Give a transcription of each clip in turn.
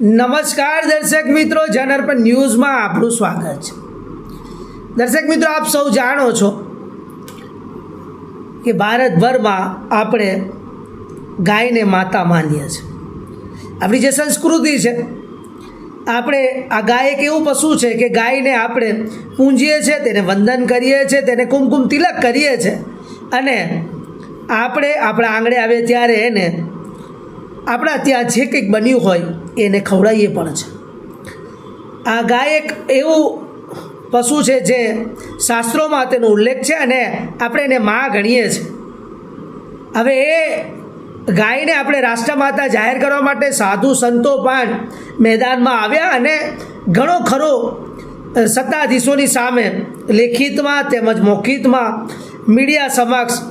નમસ્કાર દર્શક મિત્રો જનરપન ન્યૂઝમાં આપનું સ્વાગત છે. દર્શક મિત્રો, આપ સૌ જાણો છો કે ભારતભરમાં આપણે ગાયને માતા માનીએ છીએ. આપણી જે સંસ્કૃતિ છે, આપણે આ ગાય એક એવું પશુ છે કે ગાયને આપણે પૂંજીએ છીએ, તેને વંદન કરીએ છીએ, તેને કુમકુમ તિલક કરીએ છીએ અને આપણે આપણા આંગણે આવે ત્યારે એને આપણા ત્યાં જે કંઈક બન્યું હોય એને ખવડાવીએ પણ છે. આ ગાય એક એવું પશુ છે જે શાસ્ત્રોમાં તેનો ઉલ્લેખ છે અને આપણે એને માં ગણીએ છીએ હવે એ ગાયને આપણે રાષ્ટ્રમાતા જાહેર કરવા માટે સાધુ સંતો પણ મેદાનમાં આવ્યા અને ઘણો ખરો સત્તાધીશોની સામે લેખિતમાં તેમજ મૌખિતમાં મીડિયા સમક્ષ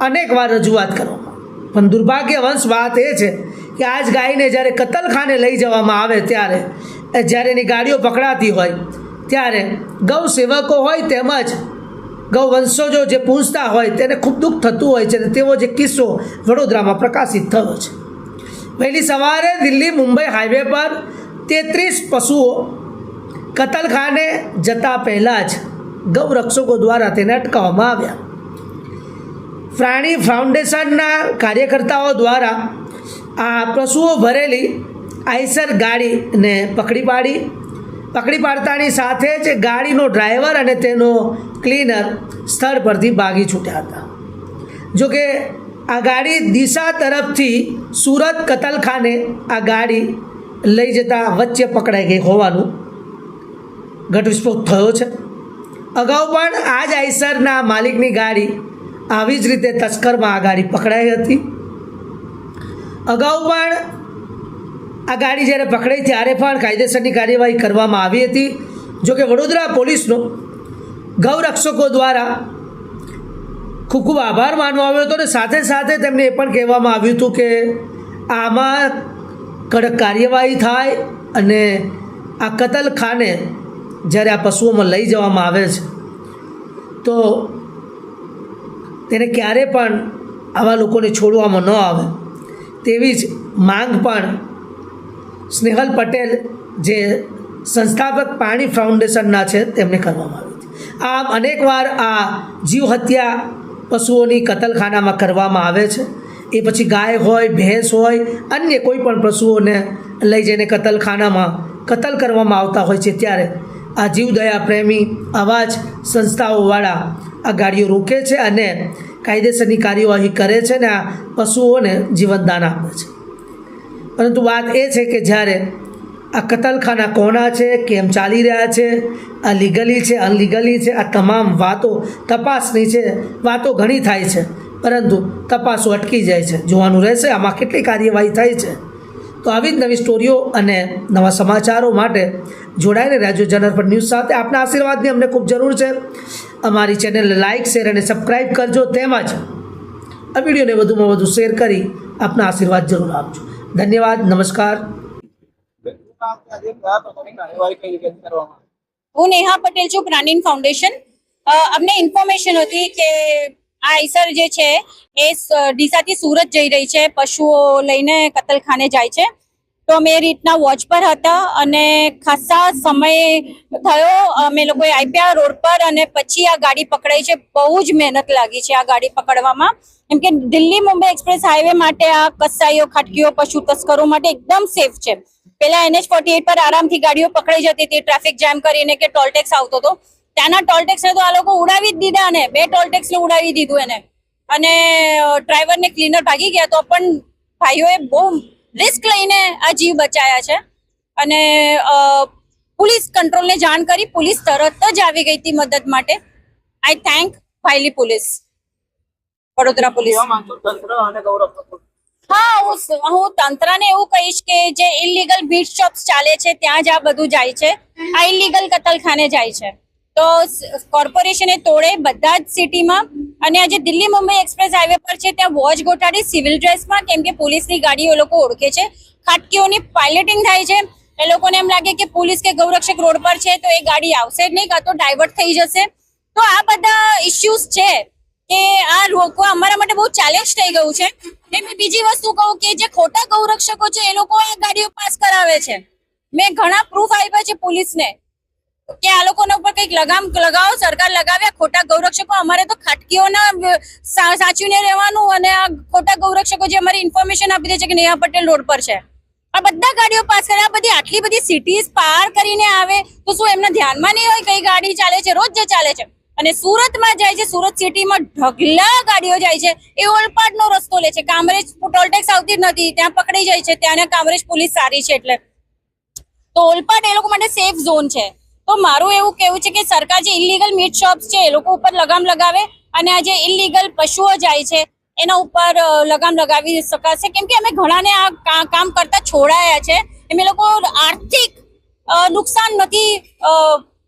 અનેકવાર રજૂઆત કરવામાં. પણ દુર્ભાગ્યવંશ વાત એ છે કે આજ ગાયને જ્યારે કતલખાને લઈ જવામાં આવે ત્યારે જ્યારે એની ગાડીઓ પકડાતી હોય, ત્યારે ગૌ સેવકો હોય તેમજ ગૌ વંશજો જે પૂજતા હોય તેને ખૂબ દુઃખ થતું હોય છે અને તેવો જે કિસ્સો વડોદરામાં પ્રકાશિત થયો છે. વહેલી સવારે દિલ્હી મુંબઈ હાઈવે પર તેત્રીસ પશુઓ કતલખાને જતા પહેલાં જ ગૌરક્ષકો દ્વારા તેને અટકાવવામાં આવ્યા. પ્રાણી ફાઉન્ડેશનના કાર્યકર્તાઓ દ્વારા આ પશુઓ ભરેલી આઈસર ગાડીને પકડી પાડી. પકડી પાડતાની સાથે જ ગાડીનો ડ્રાઈવર અને તેનો ક્લીનર સ્થળ પરથી ભાગી છૂટ્યા હતા. જોકે આ ગાડી દિશા તરફથી સુરત કતલખાને આ ગાડી લઈ જતા વચ્ચે પકડાઈ ગઈ હોવાનું ઘટવિસ્ફોટ થયો છે. અગાઉ પણ આ જ આઈસરના માલિકની ગાડી આવી જ રીતે તસ્કરમાં આ ગાડી પકડાઈ હતી. અગાઉ પણ આ ગાડી જ્યારે પકડાઈ ત્યારે પણ કાયદેસરની કાર્યવાહી કરવામાં આવી હતી. જોકે વડોદરા પોલીસનો ગૌરક્ષકો દ્વારા ખૂબ ખૂબ આભાર માનવામાં આવ્યો હતો અને સાથે સાથે તેમને એ પણ કહેવામાં આવ્યું હતું કે આમાં કડક કાર્યવાહી થાય અને આ કતલખાને જ્યારે આ પશુઓમાં લઈ જવામાં આવે છે, તો તેને ક્યારે પણ આવા લોકોને છોડવામાં ન આવે. તેવી જ માંગ પણ સ્નેહલ પટેલ જે સંસ્થાપક પાણી ફાઉન્ડેશનના છે તેમને કરવામાં આવી હતી. આમ અનેકવાર આ જીવ હત્યા પશુઓની કતલખાનામાં કરવામાં આવે છે. એ પછી ગાય હોય, ભેંસ હોય, અન્ય કોઈ પણ પશુઓને લઈ જઈને કતલખાનામાં કતલ કરવામાં આવતા હોય છે ત્યારે આ જીવદયા પ્રેમી આવા જ સંસ્થાઓવાળા આ ગાડીઓ રોકે છે અને કાયદેસરની કાર્યવાહી કરે છે ને આ પશુઓને જીવનદાન આપે છે. પરંતુ વાત એ છે કે જ્યારે આ કતલખાના કોના છે, કેમ ચાલી રહ્યા છે, આ લીગલી છે, અનલીગલી છે, આ તમામ વાતો તપાસની છે, વાતો ઘણી થાય છે, પરંતુ તપાસો અટકી જાય છે, જોવાનું રહેશે આમાં કેટલી કાર્યવાહી થાય છે. તો આવી જ નવી સ્ટોરીઓ અને નવા સમાચારો માટે જોડાઈને રહેજો જનરપર ન્યૂઝ સાથે આપના આશીર્વાદની અમને ખૂબ જરૂર છે. અમારી ચેનલને લાઇક શેર અને સબસ્ક્રાઈબ કરજો તેમજ આ વિડીયોને વધુમાં વધુ શેર કરી આપના આશીર્વાદ જરૂર આપજો. ધન્યવાદ, નમસ્કાર. હું નેહા પટેલ છું પ્રાણીન ફાઉન્ડેશન અમને ઇન્ફોર્મેશન હતી કે આ ઈસર જે છે, એ ડીસાથી સુરત જઈ રહી છે, પશુઓ લઈને કતલખાને જાય છે. તો અમે એ રીતના વોચ પર હતા અને ખાસા સમય થયો. અમે લોકોએ આપ્યા રોડ પર અને પછી આ ગાડી પકડાઈ છે. બહુ જ મહેનત લાગી છે આ ગાડી પકડવામાં. કેમ કે દિલ્હી મુંબઈ એક્સપ્રેસ હાઈવે માટે આ કસાઈઓ, ખાટકીઓ, પશુ તસ્કરો માટે એકદમ સેફ છે. પેલા એનએચ ફોર્ટી એટ પર આરામથી ગાડીઓ પકડાઈ જતી હતી, ટ્રાફિક જામ કરીને કે ટોલટેક્સ આવતો હતો. ત્યાંના ટોલટેક્સ ને તો આ લોકો ઉડાવી જ દીધા ને બે ટોલટેક્સ ને ઉડાવી દીધું એને. અને ડ્રાઈવર ને ક્લીનર ભાગી ગયા તો પણ ભાઈઓએ બહુ રિસ્ક લઈને આ જીવ બચાયા છે. અને પોલીસ કંટ્રોલને જાણ કરી પોલીસ તરત જ આવી ગઈ હતી મદદ માટે. આઈ થેન્ક ભાઈલી પોલીસ વડોદરા પોલીસ. હા હું હું તંત્રને એવું કહીશ કે જે ઇલીગલ બીટ શોપ્સ ચાલે છે ત્યાં જ આ બધું જાય છે. આ ઇલીગલ કતલખાને જાય છે. તો કોર્પોરેશને તોડે બધા જ સિટીમાં. અને આજે દિલ્હી મુંબઈ એક્સપ્રેસ હાઈવે પર છે, ત્યાં વોચ ગોઠાડી સિવિલ ડ્રેસમાં, કેમ કે પોલીસની ગાડીઓ લોકો ઓળખે છે. ખાટકીઓની પાઇલટિંગ થાય છે. એ લોકોને એમ લાગે કે પોલીસ કે ગૌરક્ષક રોડ પર છે, તો એ ગાડી આવશે જ નહીં, કાં તો ડાયવર્ટ થઈ જશે. તો આ બધા ઇસ્યુઝ છે કે આ રોકવા અમારા માટે બહુ ચેલેન્જ થઈ ગયું છે. ને મેં બીજી વસ્તુ કહું કે જે ખોટા ગૌરક્ષકો છે, એ લોકો આ ગાડીઓ પાસ કરાવે છે. મેં ઘણા પ્રૂફ આપ્યા છે પોલીસને. કે આ લોકોના ઉપર કંઈક લગામ લગાવો, સરકાર લગાવ્યા ખોટા ગૌરક્ષકો અમારે તો ખાટકીઓના સાચવીને રહેવાનું અને આ ખોટા ગૌરક્ષકો જે અમારી ઇન્ફોર્મેશન આપી દે છે કે નેહા પટેલ રોડ પર છે. આ બધા ગાડીઓ પાસ કરે, આ બધી આટલી બધી સિટીઝ પાર કરીને આવે, તો શું એમના ધ્યાનમાં નહીં હોય કઈ ગાડી ચાલે છે? રોજ જે ચાલે છે. અને સુરતમાં જાય છે, સુરત સિટીમાં ઢગલા ગાડીઓ જાય છે. એ ઓલપાડનો રસ્તો લે છે. કામરેજ ટોલટેક્સ આવતી જ નથી. ત્યાં પકડી જાય છે. ત્યાંના કામરેજ પોલીસ સારી છે એટલે. તો ઓલપાડ એ લોકો માટે સેફ ઝોન છે. તો મારું એવું કેવું છે કે સરકાર જે ઇલીગલ મીટ શોપ્સ છે, એ લોકો ઉપર લગામ લગાવે અને આ જે ઇલીગલ પશુઓ જાય છે, એના ઉપર લગામ લગાવી શકાશે. કેમ કે અમે ઘણાને આ કામ કરતા છોડાયા છે. એમ લોકો આર્થિક નુકસાન નથી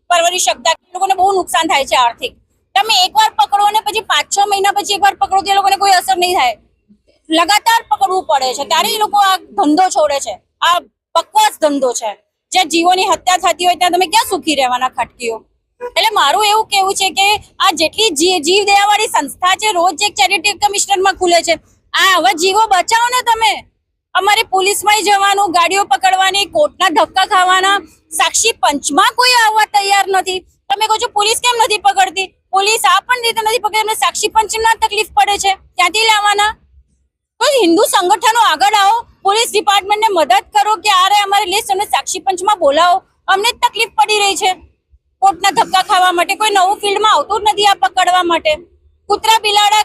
પરવરી શકતા. એ લોકોને બહુ નુકસાન થાય છે આર્થિક. તમે એકવાર પકડો અને પછી પાંચ છ મહિના પછી એકવાર પકડો તો એ લોકોને કોઈ અસર નહીં થાય. લગાતાર પકડવું પડે છે. ત્યારે એ લોકો આ ધંધો છોડે છે. આ બકવાસ ધંધો છે. જ્યાં જીવોની હત્યા થતી હોય ત્યાં તમે ક્યાં સુખી રહેવાના ખટકીઓ? એટલે મારું એવું કેવું છે કે આ જેટલી જીવ દયાવાળી સંસ્થા છે, રોજ એક ચેરિટી કમિશનરમાં ખુલે છે. આ આવા જીવો બચાવો ને તમે. અમારે પોલીસમાં જવાનું, ગાડીઓ પકડવાની, કોર્ટના ધક્કા ખાવાના. સાક્ષી પંચમાં કોઈ આવવા તૈયાર નથી. તમે કહો છો પોલીસ કેમ નથી પકડતી? પોલીસ આ પણ રીતે નથી પકડતી એમને સાક્ષી પંચના તકલીફ પડે છે. ત્યાંથી લાવવાના? તો હિન્દુ સંગઠનો આગળ આવો. પોલીસ ડિપાર્ટમેન્ટને મદદ કરો કે આરે અમારે લિસ્ટ અને સાક્ષી પંચમાં બોલાવો. અમને તકલીફ પડી રહી છે. કોર્ટના ધક્કા ખાવા માટે કોઈ નવું ફિલ્ડમાં આવતું નથી આ પકડવા માટે. કૂતરા, બિલાડા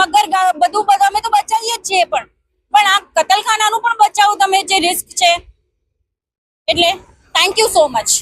મગર બધું બધું અમે તો બચાવીએ જ છીએ પણ. પણ આ કતલખાનાનું પણ બચાવો તમે, જે રિસ્ક છે. એટલે થેન્ક યુ સો મચ